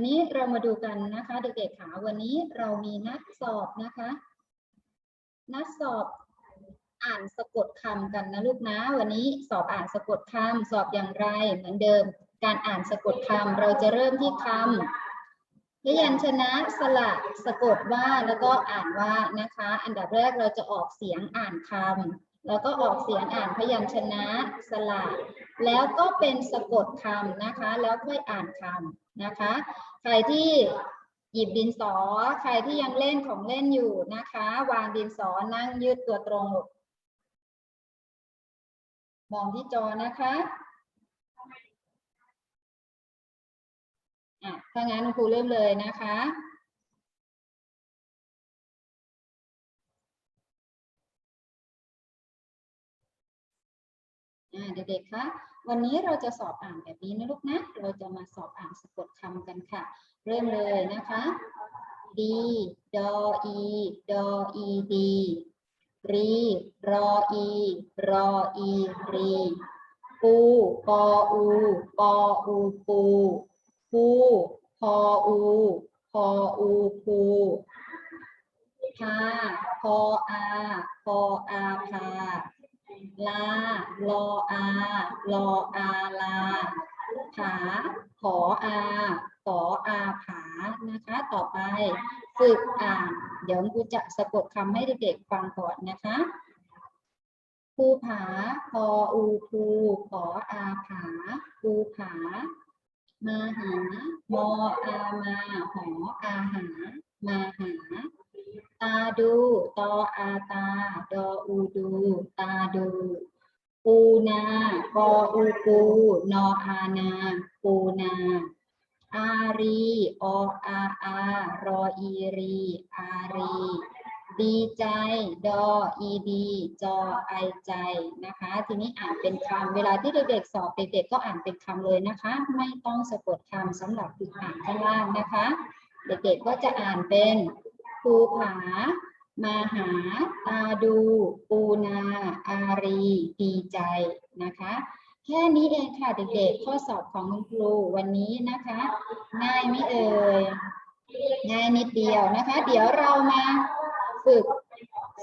วันนี้เรามาดูกันนะคะ เด็กๆค่ะวันนี้เรามีนัดสอบนะคะ นัดสอบอ่านสะกดคำกันนะลูกนะ วันนี้สอบอ่านสะกดคำสอบอย่างไรเหมือนเดิม การอ่านสะกดคำเราจะเริ่มที่คำพยัญชนะสระสะกดว่าแล้วก็อ่านว่านะคะ อันดับแรกเราจะออกเสียงอ่านคำแล้วก็ออกเสียงอ่านพยัญชนะสระ แล้วก็เป็นสะกดคำนะคะ แล้วค่อยอ่านคำนะคะ ใครที่หยิบดินสอ ใครที่ยังเล่นของเล่นอยู่นะคะ วางดินสอนั่งยืดตัวตรงลูกมองที่จอนะคะอะถ้างั้นครูเริ่มเลยนะคะ เด็กๆ คะ วันนี้เราจะสอบอ่านแบบนี้นะลูกนะ เราจะมาสอบอ่านสะกดคำกันค่ะ เริ่มเลยนะคะดีดออีดออีดีรีรอ อี รอ อีรีปูปออูปออูปูปูพออูพออูปูพาพออาพออาพา ลา ลออา ลออาลา ผา ขออาขออาผา นะคะ ต่อไปฝึกอ่าน เดี๋ยวครูจะสะกดคำให้เด็กๆฟังก่อนนะคะภูผา พออูภูขออาผาภูผา มาหา มออามา หออาหา มาหาาดู ตออาตา ดออูดู ตาดู ปูนาปออูปู นออานา ปูนา อารี ออาอา รออีรี อารี ดีใจ ดออีดี จอไอใจ นะคะ ทีนี้อ่านเป็นคำ เวลาที่เด็กๆสอบเด็กๆก็อ่านเป็นคำเลยนะคะ ไม่ต้องสะกดคำสำหรับฝึกอ่านข้างล่างนะคะ เด็กๆก็จะอ่านเป็น ภูผามาหาตาดู ปูนา อารี ดีใจนะคะ แค่นี้เองค่ะเด็กๆ ข้อสอบของคุณครูวันนี้นะคะ ง่ายไหมเอ่ยง่ายนิดเดียวนะคะ เดี๋ยวเรามาฝึก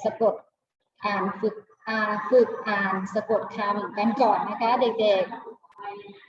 สะกดอ่านฝึกอ่านฝึกอ่านสะกดคำกันก่อนนะคะเด็กๆ